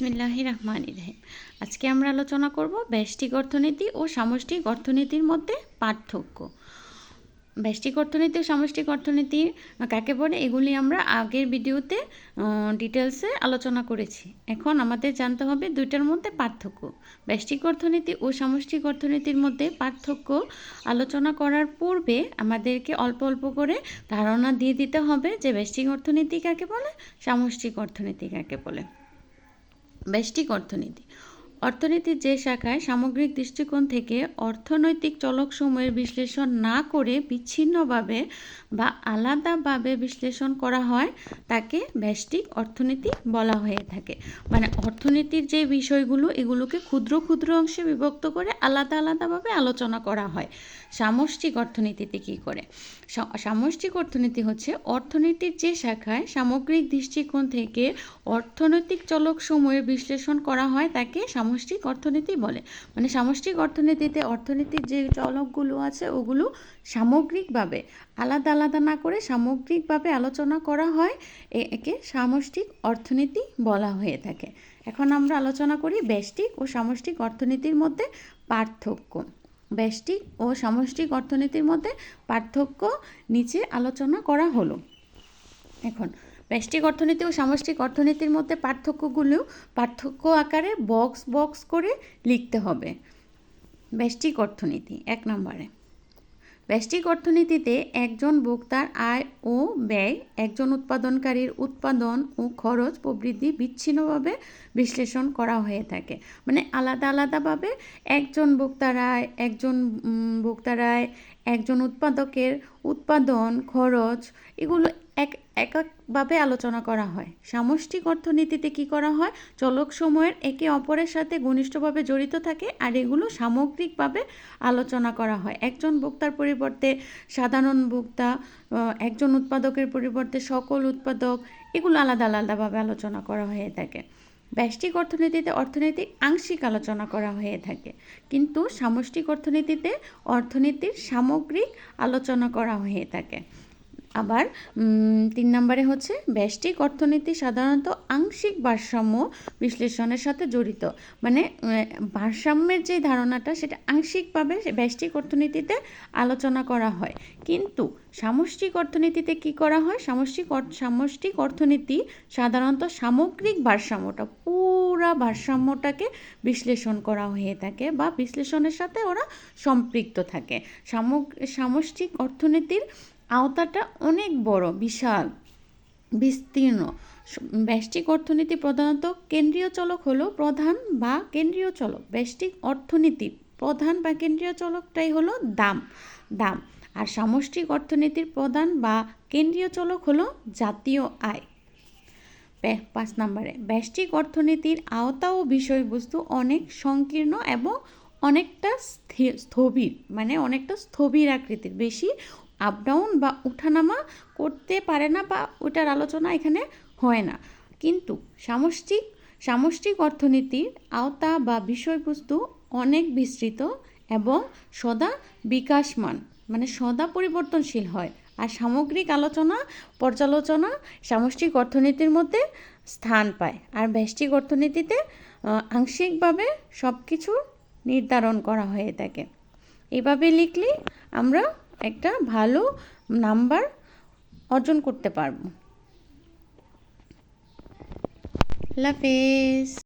বিসমিল্লাহ রহমান রহিম আজকে আমরা আলোচনা করব ব্যষ্টিক অর্থনীতি ও সামষ্টিক অর্থনীতির মধ্যে পার্থক্য। ব্যষ্টিক অর্থনীতি ও সামষ্টিক অর্থনীতি কাকে বলে? এগুলি আমরা আগের ভিডিওতে ডিটেলসে আলোচনা করেছি। এখন আমাদের জানতে হবে দুইটার মধ্যে পার্থক্য। ব্যষ্টিক অর্থনীতি ও সামষ্টিক অর্থনীতির মধ্যে পার্থক্য আলোচনা করার পূর্বে আমাদেরকে অল্প অল্প করে ধারণা দিয়ে দিতে হবে যে ব্যষ্টিক অর্থনীতি কাকে বলে? সামষ্টিক অর্থনীতি কাকে বলে? ব্যষ্টিক অর্থনীতি অর্থনীতির যে শাখায় সামগ্রিক দৃষ্টিকোণ থেকে অর্থনৈতিক চলকসমূহের বিশ্লেষণ না করে বিচ্ছিন্নভাবে বা আলাদাভাবে বিশ্লেষণ করা হয়, তাকে ব্যষ্টিক অর্থনীতি বলা হয়ে থাকে। মানে অর্থনীতির যে বিষয়গুলো, এগুলোকে ক্ষুদ্র ক্ষুদ্র অংশে বিভক্ত করে আলাদা আলাদাভাবে আলোচনা করা হয়। সামষ্টিক অর্থনীতিতে কি করে? সামষ্টিক অর্থনীতি হচ্ছে অর্থনীতির যে শাখায় সামগ্রিক দৃষ্টিকোণ থেকে অর্থনৈতিক চলকসমূহের বিশ্লেষণ করা হয়, তাকে সামষ্টিক অর্থনীতি বলে। মানে সামষ্টিক অর্থনীতিতে অর্থনীতির যে চলকগুলো আছে, ওগুলো সামগ্রিকভাবে আলাদা আলাদা না করে সামগ্রিকভাবে আলোচনা করা হয়, একে সামষ্টিক অর্থনীতি বলা হয়ে থাকে। এখন আমরা আলোচনা করি ব্যষ্টিক ও সামষ্টিক অর্থনীতির মধ্যে পার্থক্য। ব্যষ্টিক ও সামষ্টিক অর্থনীতির মধ্যে পার্থক্য নিচে আলোচনা করা হলো। এখন ব্যষ্টিক অর্থনীতি ও সামষ্টিক অর্থনীতির মধ্যে পার্থক্যগুলো পার্থক্য আকারে বক্স বক্স করে লিখতে হবে। ব্যষ্টিক অর্থনীতি, এক নম্বরে। ব্যষ্টিক অর্থনীতিতে একজন ভোক্তার আয় ও ব্যয়, একজন উৎপাদনকারীর উৎপাদন ও খরচ প্রবৃদ্ধি বিচ্ছিন্নভাবে বিশ্লেষণ করা হয়ে থাকে। মানে আলাদা আলাদাভাবে একজন ভোক্তার আয়, একজন ভোক্তার আয় একজন উৎপাদকের উৎপাদন, খরচ, এগুলো এক, এককভাবে আলোচনা করা হয়। সামষ্টিক অর্থনীতিতে কি করা হয়? চলক সময়ের একে অপরের সাথে ঘনিষ্ঠভাবে জড়িত থাকে আর এগুলো সামগ্রিকভাবে আলোচনা করা হয়। একজন ভোক্তার পরিবর্তে সাধারণ ভোক্তা একজন উৎপাদকের পরিবর্তে সকল উৎপাদক, এগুলো আলাদা, আলাদাভাবে আলোচনা করা হয়ে থাকে। ব্যষ্টিক অর্থনীতিতে অর্থনৈতিক আংশিক আলোচনা করা হয়ে থাকে। কিন্তু সামষ্টিক অর্থনীতিতে অর্থনীতির সামগ্রিক আলোচনা করা হয়ে থাকে। আবার তিন নম্বরে হচ্ছে ব্যষ্টিক অর্থনীতি সাধারণত আংশিক ভারসাম্য বিশ্লেষণের সাথে জড়িত। মানে ভারসাম্যের যে ধারণাটা সেটা আংশিকভাবে ব্যষ্টিক অর্থনীতিতে আলোচনা করা হয়। কিন্তু সামষ্টিক অর্থনীতিতে কি করা হয়? সামষ্টিক সামষ্টিক অর্থনীতি সাধারণত সামগ্রিক ভারসাম্যটা, পুরা ভারসাম্যটাকে বিশ্লেষণ করা হয়ে থাকে বা বিশ্লেষণের সাথে ওরা সম্পৃক্ত থাকে। সামষ্টিক অর্থনীতির আওতাটা অনেক বড়, বিশাল, বিস্তীর্ণ। ব্যষ্টিক অর্থনীতি প্রধানত কেন্দ্রীয় চলক হলো প্রধান বা কেন্দ্রীয় চলক। ব্যষ্টিক অর্থনীতি প্রধান বা কেন্দ্রীয় চলকটাই হলো দাম দাম। আর সামষ্টিক অর্থনীতির প্রধান বা কেন্দ্রীয় চলক হলো জাতীয় আয়। পাঁচ নম্বরে, ব্যষ্টিক অর্থনীতির আওতা ও বিষয়বস্তু অনেক সংকীর্ণ এবং অনেকটা স্থবির মানে অনেকটা স্থবির আকৃতির। বেশি আপ ডাউন বা উঠানামা করতে পারে না বা ওটার আলোচনা এখানে হয় না। কিন্তু সামষ্টিক সামষ্টিক অর্থনীতির আওতা বা বিষয়বস্তু অনেক বিস্তৃত এবং সদা বিকাশমান মানে সদা পরিবর্তনশীল হয়। আর সামগ্রিক আলোচনা, পর্যালোচনা সামষ্টিক অর্থনীতির মধ্যে স্থান পায়। আর ব্যষ্টিক অর্থনীতিতে আংশিকভাবে সব কিছু নির্ধারণ করা হয়ে থাকে। এভাবে লিখলে আমরা একটা ভালো নাম্বার অর্জন করতে পারব। হাফেজ।